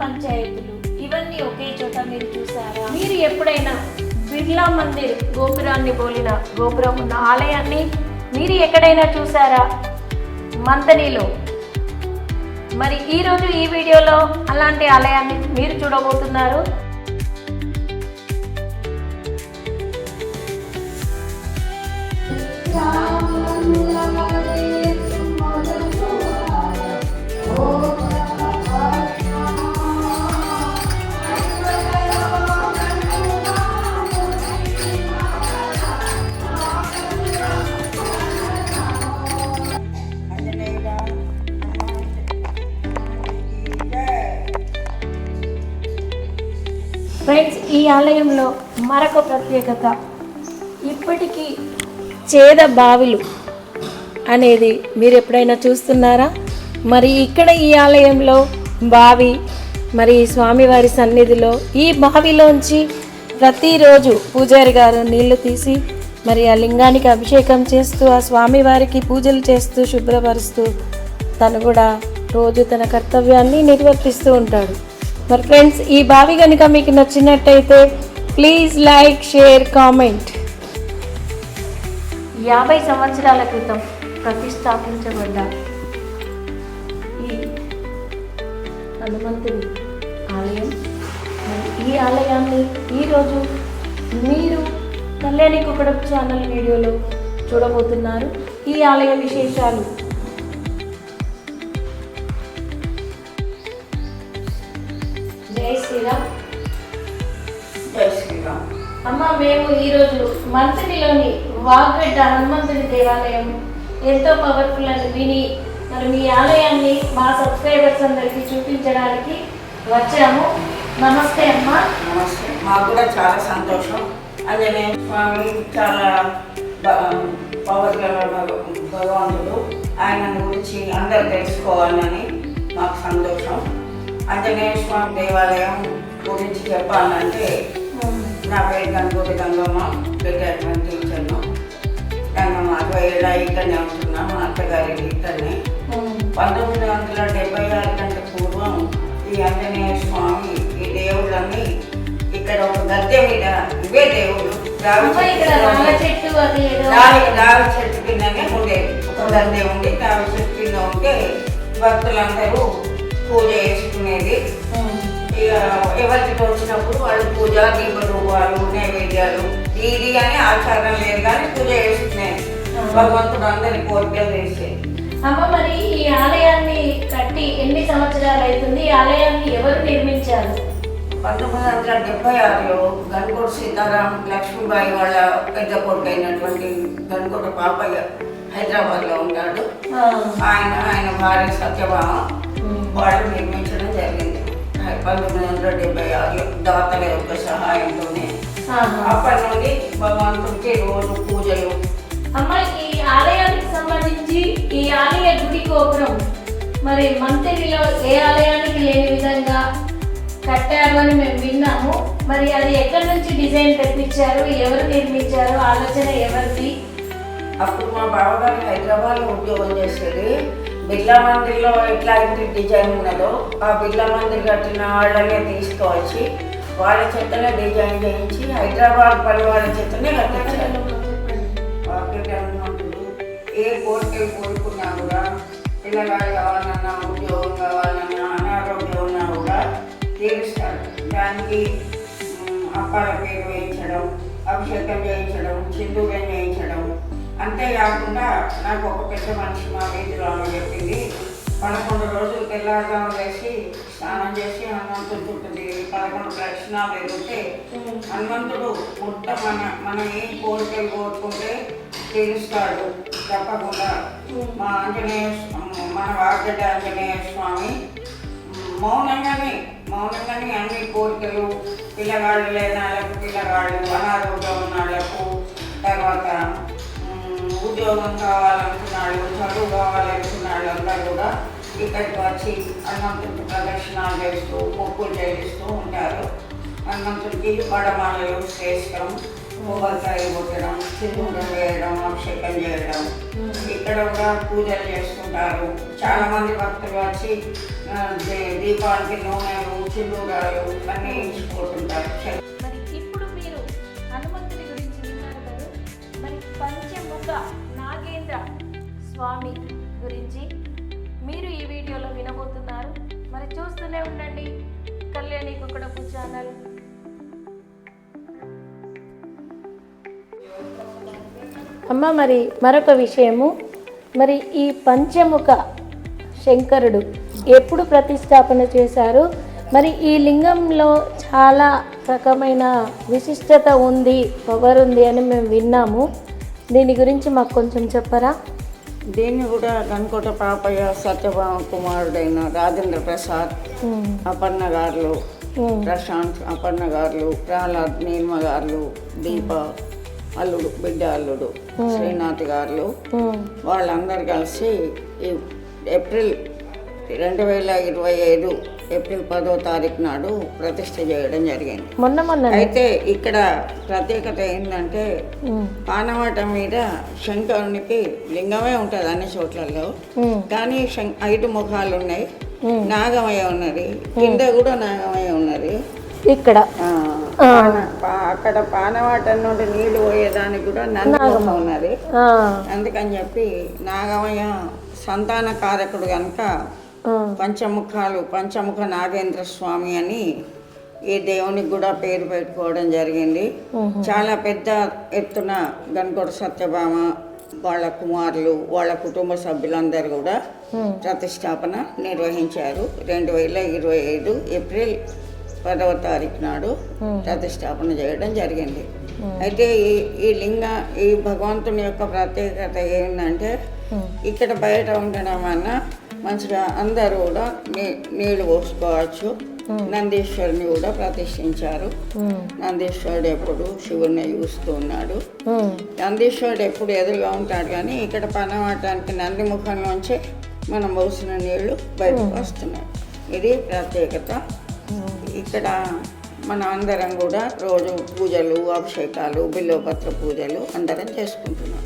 పంచాయతీలు. ఇవన్నీ ఒకే చోట మీరు చూసారా మీరు ఎప్పుడైనా బిర్లా మందిర్ గోపురాన్ని పోలిన గోపురం ఉన్న ఆలయాన్ని మీరు ఎక్కడైనా చూసారా మంతనిలో మరి ఈరోజు ఈ వీడియోలో అలాంటి ఆలయాన్ని మీరు చూడబోతున్నారు. ఫ్రెండ్స్ ఈ ఆలయంలో మరొక ప్రత్యేకత. ఇప్పటికీ చేద బావిలు అనేది మీరు ఎప్పుడైనా చూస్తున్నారా? మరి ఇక్కడ ఈ ఆలయంలో బావి మరి స్వామివారి సన్నిధిలో ఈ బావిలోంచి ప్రతిరోజు పూజారి గారు నీళ్ళు తీసి మరి ఆ లింగానికి అభిషేకం చేస్తూ ఆ స్వామివారికి పూజలు చేస్తూ శుభ్రపరుస్తూ తను కూడా రోజు తన కర్తవ్యాన్ని నిర్వర్తిస్తూ ఉంటాడు. మరి ఫ్రెండ్స్ ఈ బావి కనుక మీకు నచ్చినట్టయితే ప్లీజ్ లైక్ షేర్ కామెంట్. యాభై సంవత్సరాల క్రితం ప్రతిష్టాపించబడ్డ ఈ హనుమంతుడి ఆలయం. ఈ ఆలయాన్ని ఈరోజు మీరు కళ్యాణి కుక్కడం ఛానల్ వీడియోలో చూడబోతున్నారు. ఈ ఆలయ విశేషాలు శ్రీరామ్ జై శ్రీరామ్. అమ్మ మేము ఈరోజు మంత్రిలోని వాగ్గడ్డ హనుమంతుడి దేవాలయం ఎంతో పవర్ఫుల్ అని విని మరి మీ ఆలయాన్ని మా సబ్స్క్రైబర్స్ అందరికీ చూపించడానికి వచ్చాము. నమస్తే అమ్మ. నమస్తే. మాకు కూడా చాలా సంతోషం. ఆంజనేయ స్వామి చాలా పవర్ భగవంతుడు ఆయన గురించి అందరు తెలుసుకోవాలని మాకు సంతోషం. ఆంజనేయ స్వామి దేవాలయం గురించి చెప్పాలంటే నా పేరు గంగూరి గంగమ్మ రిటైర్మెంట్ టీచర్ను. గంగమ్మ అరవై ఏళ్ళ ఇక్కడనే ఉంటున్నా మా అత్తగారి ఇక్కడనే. పంతొమ్మిది వందల డెబ్బై ఆరు కంటే పూర్వం ఈ ఆంజనేయ స్వామి ఈ దేవుళ్ళని ఇక్కడ ఒక గద్దె మీద ఇవే రావి రావి చెట్టు కిందనే ఉండేది ఒక గద్దె ఉండి రావి చెట్టు కింద ఉంటే భక్తులందరూ పూజ చేసుకునేది. ఇక ఎవరికి వచ్చినప్పుడు వాళ్ళు పూజ దీపరూపాలు నైవేద్యాలు ఇది అని ఆచారం లేదు కానీ పూజ చేసుకునేది. భగవంతుడు అందరి కోరికలు చేసేది అమ్మ మరి ఈ ఆలయాన్ని కట్టి ఎన్ని సంవత్సరాలు అవుతుంది? ఈ ఆలయాన్ని ఎవరు నిర్మించారు? పంతొమ్మిది వందల డెబ్బై ఆరులో గన్కోట సీతారాం లక్ష్మీబాయి వాళ్ళ పెద్ద కొడుకు అయినటువంటి గన్కోట పాపయ్య హైదరాబాద్లో ఉన్నాడు ఆ. ఆయన ఆయన భార్య సత్యభామ. వాళ్ళు నిర్మించడం జరిగింది. పంతొమ్మిది వందల డెబ్బై ఆరులో దాతల యొక్క సహాయంతోనే. అప్పటి నుండి భగవంతుడికి రోజు పూజలు. అమ్మ ఈ ఆలయానికి సంబంధించి ఈ ఆలయ గుడి గోపురం మరి మంత్రిలో ఏ ఆలయానికి లేని విధంగా కట్టారు అని మేము విన్నాము. మరి అది ఎక్కడి నుంచి డిజైన్ తెప్పించారు? ఎవరు నిర్మించారు? ఆలోచన ఎవరిది? అప్పుడు మా బావగారు హైదరాబాద్లో ఉద్యోగం చేసేది బిర్లా మందిర్లో ఎట్లాంటి డిజైన్ ఉన్నదో ఆ బిర్లా మందిర్ కట్టిన వాళ్ళనే తీసుకోవచ్చి వాళ్ళ చేతనే డిజైన్ చేయించి హైదరాబాద్ పని వాళ్ళ చేతనే కట్టించారు. ఏ కోర్టు కోరుకున్నా కూడా పిల్లగాడు కావాలన్నా ఉద్యోగం కావాలన్నా అనారోగ్యం ఉన్నా కూడా తీరుస్తారు. దానికి అప్పాల పేరు వేయించడం అభిషేకం చేయించడం చిందు అంతేకాకుండా నాకు ఒక పెద్ద మనిషి మా వీధిలో చెప్పింది. పదకొండు రోజులు తెల్లారుజాము వేసి స్నానం చేసి హనుమంతుడు చుట్టూ తిరిగి పదకొండు ప్రదక్షిణాలు ఎదిగితే హనుమంతుడు మొట్ట మన మనం ఏం కోరికలు కోరుకుంటే తీరుస్తాడు. తప్పకుండా. మా ఆంజనేయ మన వాగ్గడ్డ ఆంజనేయ స్వామి మౌనంగానే మౌనంగానే అన్ని కోరికలు పిల్లగాళ్ళు లేని వాళ్ళకు పిల్లగాళ్ళు అనారోగ్యం ఉన్న వాళ్ళకు తర్వాత ఉద్యోగం కావాలనుకున్నాడు చదువు కావాలనుకున్నాడు అందరూ కూడా ఇక్కడికి వచ్చి హనుమంతుడికి ప్రదక్షిణాలు చేస్తూ మొక్కులు చెల్లిస్తూ ఉంటారు. హనుమంతుడికి వడమాలలు శ్రేష్టం కొబ్బరికాయ కొట్టడం సింధూరం వేయడం అభిషేకం చేయడం. ఇక్కడ కూడా పూజలు చేస్తుంటారు. చాలామంది భక్తులు వచ్చి దీపావళికి దీపానికి నూనెలు సింధూరాలు అన్నీ ఇచ్చిపోతుంటారు నాగేంద్ర స్వామి గురించి మీరు ఈ వీడియోలో వినబోతున్నారు. మరి చూస్తూనే ఉండండి. కళ్యాణి కుక్కడపు ఛానల్. అమ్మ మరి మరొక విషయము. మరి ఈ పంచముఖ శంకరుడు ఎప్పుడు ప్రతిష్టాపన చేశారు? మరి ఈ లింగంలో చాలా రకమైన విశిష్టత ఉంది పవర్ ఉంది అని మేము విన్నాము. దీని గురించి మాకు కొంచెం చెప్పరా? దీన్ని కూడా గన్కోట పాపయ్య సత్యభామ కుమారుడైన రాజేంద్ర ప్రసాద్ అపర్ణ గారులు ప్రశాంత్ అపర్ణ గారులు ప్రహ్లాద్ నీలిమ గారులు దీప అల్లుడు బిడ్డ అల్లుడు శ్రీనాథ్ గారులు వాళ్ళందరూ కలిసి ఈ ఏప్రిల్ రెండు వేల ఇరవై ఐదు ఏప్రిల్ పదో తారీఖు నాడు ప్రతిష్ఠ చేయడం జరిగింది. మొన్న మొన్న అయితే ఇక్కడ ప్రత్యేకత ఏంటంటే పానవాట మీద శంకరునికి లింగమే ఉంటుంది అన్ని చోట్లలో. కానీ ఐదు ముఖాలు ఉన్నాయి. ఉమ్. నాగమయ ఉన్నది. కింద కూడా నాగమయ ఉన్నది. ఇక్కడ? అక్కడ పానవాట నుండి నీళ్ళు పోయేదానికి కూడా నందిముఖం ఉన్నది. అందుకని చెప్పి నాగమయ సంతాన కారకుడు కనుక పంచముఖాలు పంచముఖ నాగేంద్ర స్వామి అని ఈ దేవునికి కూడా పేరు పెట్టుకోవడం జరిగింది. చాలా పెద్ద ఎత్తున గన్కోట సత్యభామ వాళ్ళ కుమారులు వాళ్ళ కుటుంబ సభ్యులందరూ కూడా ప్రతిష్టాపన నిర్వహించారు. రెండు వేల ఇరవై ఐదు ఏప్రిల్ పదవ తారీఖు నాడు. ప్రతిష్టాపన చేయడం జరిగింది. అయితే ఈ ఈ లింగ ఈ భగవంతుని యొక్క ప్రత్యేకత ఏంటంటే ఇక్కడ బయట ఉండడం వల్ల మంచిగా అందరూ కూడా నీ నీళ్ళు పోసుకోవచ్చు. నందీశ్వరుని కూడా ప్రతిష్ఠించారు. నందీశ్వరుడు ఎప్పుడు శివుడిని చూస్తూ ఉన్నాడు. నందీశ్వరుడు ఎప్పుడు ఎదురుగా ఉంటాడు కానీ ఇక్కడ పనమాటానికి నంది ముఖంలోంచి మనం పోసిన నీళ్ళు బయటకు వస్తున్నాయి. ఇది ప్రత్యేకత. ఇక్కడ మనం అందరం కూడా రోజు పూజలు అభిషేకాలు బిల్వపత్ర పూజలు అందరం చేసుకుంటున్నాం.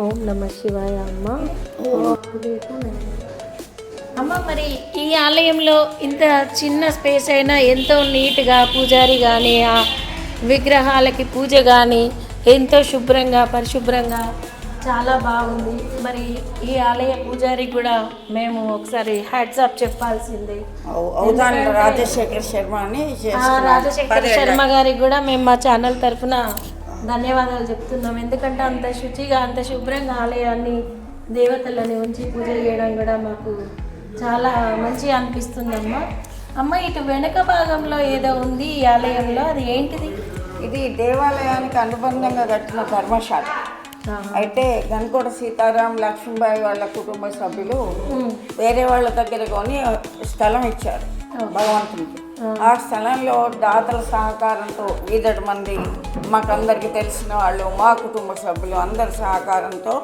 ఓం నమ శివాయ అమ్మ. అమ్మ మరి ఈ ఆలయంలో ఇంత చిన్న స్పేస్ అయినా ఎంతో నీట్గా పూజారి కానీ ఆ విగ్రహాలకి పూజ కానీ ఎంతో శుభ్రంగా పరిశుభ్రంగా చాలా బాగుంది. మరి ఈ ఆలయ పూజారి కూడా మేము ఒకసారి హ్యాట్సాప్ చెప్పాల్సిందే. రాజశేఖర్ శర్మ అని. రాజశేఖర్ శర్మ గారికి కూడా మేము మా ఛానల్ తరఫున ధన్యవాదాలు చెప్తున్నాం. ఎందుకంటే అంత శుచిగా అంత శుభ్రంగా ఆలయాన్ని దేవతలని ఉంచి పూజ చేయడం కూడా మాకు చాలా మంచిగా అనిపిస్తుందమ్మా అమ్మ. ఇటు వెనక భాగంలో ఏదో ఉంది ఈ ఆలయంలో? అది ఏంటిది? ఇది దేవాలయానికి అనుబంధంగా కట్టిన ధర్మశాల. అయితే గన్కోట సీతారాం లక్ష్మీబాయి వాళ్ళ కుటుంబ సభ్యులు వేరే వాళ్ళ దగ్గర కొని స్థలం ఇచ్చారు భగవంతునికి. ఆ స్థలంలో దాతల సహకారంతో వీదటి మంది మాకందరికి తెలిసిన వాళ్ళు మా కుటుంబ సభ్యులు అందరి సహకారంతో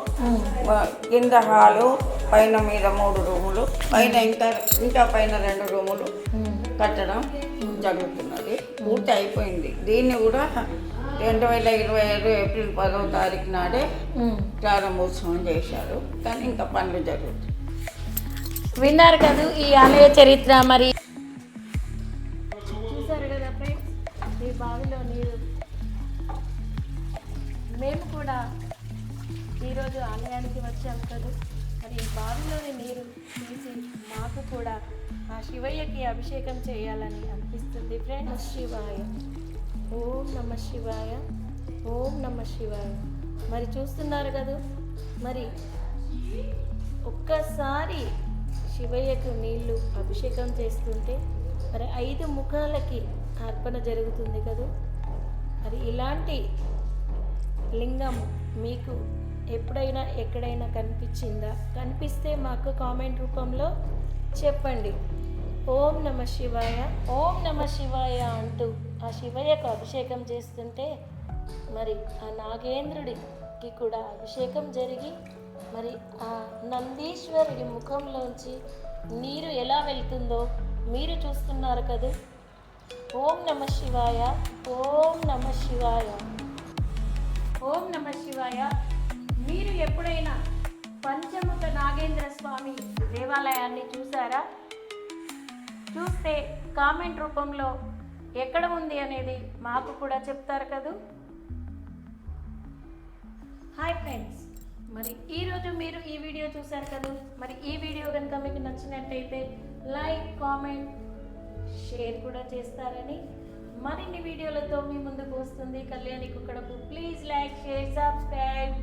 కింద హాలు పైన మీద మూడు రూములు పైన ఇంకా ఇంకా పైన రెండు రూములు కట్టడం జరుగుతున్నది. పూర్తి అయిపోయింది. దీన్ని కూడా రెండు వేల ఇరవై ఐదు ఏప్రిల్ పదవ తారీఖు నాడే. ప్రారంభోత్సవం చేశారు. కానీ ఇంకా పనులు జరుగుతాయి. విన్నారు కదా ఈ ఆలయ చరిత్ర మరి? బావిలో నీరు. మేము కూడా ఈరోజు ఆలయానికి వచ్చాం కదా. మరి ఈ బావిలోని నీరు తీసి మాకు కూడా ఆ శివయ్యకి అభిషేకం చేయాలని అనిపిస్తుంది. ఫ్రెండ్స్ శివాయ. ఓం నమ శివాయ. ఓం నమ శివాయ. మరి చూస్తున్నారు కదా? మరి ఒక్కసారి శివయ్యకు నీళ్ళు అభిషేకం చేస్తుంటే మరి ఐదు ముఖాలకి అర్పణ జరుగుతుంది కదా? మరి ఇలాంటి లింగం మీకు ఎప్పుడైనా ఎక్కడైనా కనిపించిందా? కనిపిస్తే మాకు కామెంట్ రూపంలో చెప్పండి. ఓం నమ శివాయ. ఓం నమ శివాయ అంటూ ఆ శివయ్యకు అభిషేకం చేస్తుంటే మరి ఆ నాగేంద్రుడికి కూడా అభిషేకం జరిగి మరి ఆ నందీశ్వరుడి ముఖంలోంచి నీరు ఎలా వెళ్తుందో మీరు చూస్తున్నారు కదా? ఓం నమ శివాయ ఓం నమ శివాయ. ఓం నమ శివాయ. మీరు ఎప్పుడైనా పంచముఖ నాగేంద్ర స్వామి దేవాలయాన్ని చూసారా? చూస్తే కామెంట్ రూపంలో ఎక్కడ ఉంది అనేది మాకు కూడా చెప్తారు కదూ? Hi friends. మరి ఈరోజు మీరు ఈ వీడియో చూశారు కదా? మరి ఈ వీడియో కనుక మీకు నచ్చినట్టయితే లైక్ కామెంట్ షేర్ కూడా చేస్తారని మరిన్ని వీడియోలతో మీ ముందుకు వస్తుంది. Kalyani Kukkadapu. Please like share subscribe